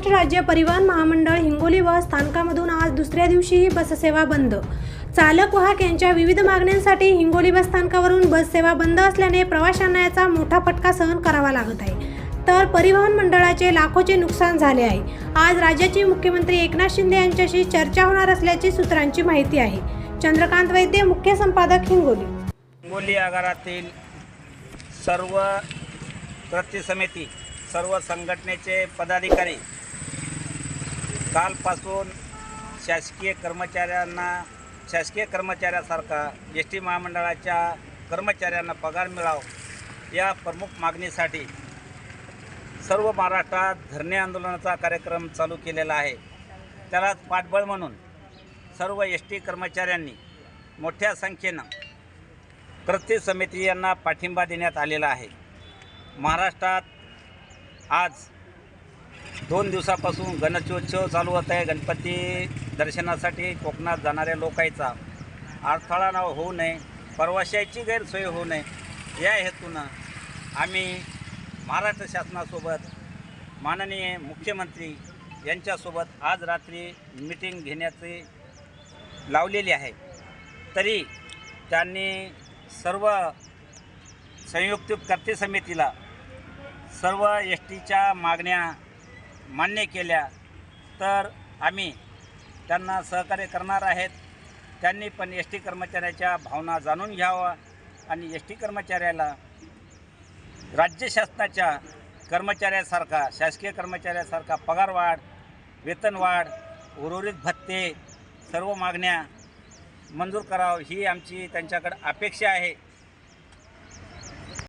महाराष्ट्र राज्य परिवहन महामंडळ हिंगोली बस स्थानकामधून आज दुसऱ्या दिवशीही बससेवा बंद. चालक वाहक यांच्या विविध मागण्यांसाठी हिंगोली बस स्थानकावरून बस सेवा बंद असल्याने प्रवाशांना याचा मोठा फटका सहन करावा लागत आहे. तर परिवहन मंडळाचे लाखोचे नुकसान झाले आहे. आज राज्याचे मुख्यमंत्री एकनाथ शिंदे यांच्याशी चर्चा होणार असल्याची सूत्रांची माहिती आहे. चंद्रकांत वैद्य मुख्य संपादक हिंगोली. हिंगोली आगारातील सर्व कृती समिती सर्व संघटनेचे पदाधिकारी कालपासून शासकीय कर्मचाऱ्यांना शासकीय कर्मचाऱ्यासारखा एस टी महामंडळाच्या कर्मचाऱ्यांना पगार मिळावा या प्रमुख मागणीसाठी सर्व महाराष्ट्रात धरणे आंदोलनाचा कार्यक्रम चालू केलेला आहे. त्यालाच पाठबळ म्हणून सर्व एस टी कर्मचाऱ्यांनी मोठ्या संख्येनं कृती समिती यांना पाठिंबा देण्यात आलेला आहे. महाराष्ट्रात आज दोन दिवसापासून गणेशोत्सव चालू होत आहे. गणपती दर्शनासाठी कोकणात जाणाऱ्या लोकांचा अडथळा नाव होऊ नये प्रवाशाची गैरसोय होऊ नये. या हेतूनं आम्ही महाराष्ट्र शासनासोबत माननीय मुख्यमंत्री यांच्यासोबत आज रात्री मिटिंग घेण्याची लावलेली आहे. तरी त्यांनी सर्व संयुक्त कर्ते समितीला सर्व एस टीच्या मागण्या मान्य केल्या तर आम्ही त्यांना सहकार्य करणार आहेत. त्यांनी पण एस टी कर्मचाऱ्याच्या भावना जाणून घ्यावा आणि एस टी कर्मचाऱ्याला राज्य शासनाच्या कर्मचाऱ्यासारखा शासकीय कर्मचाऱ्यासारखा पगारवाढ वेतनवाढ उर्वरित भत्ते सर्व मागण्या मंजूर करावं ही आमची त्यांच्याकडे अपेक्षा आहे.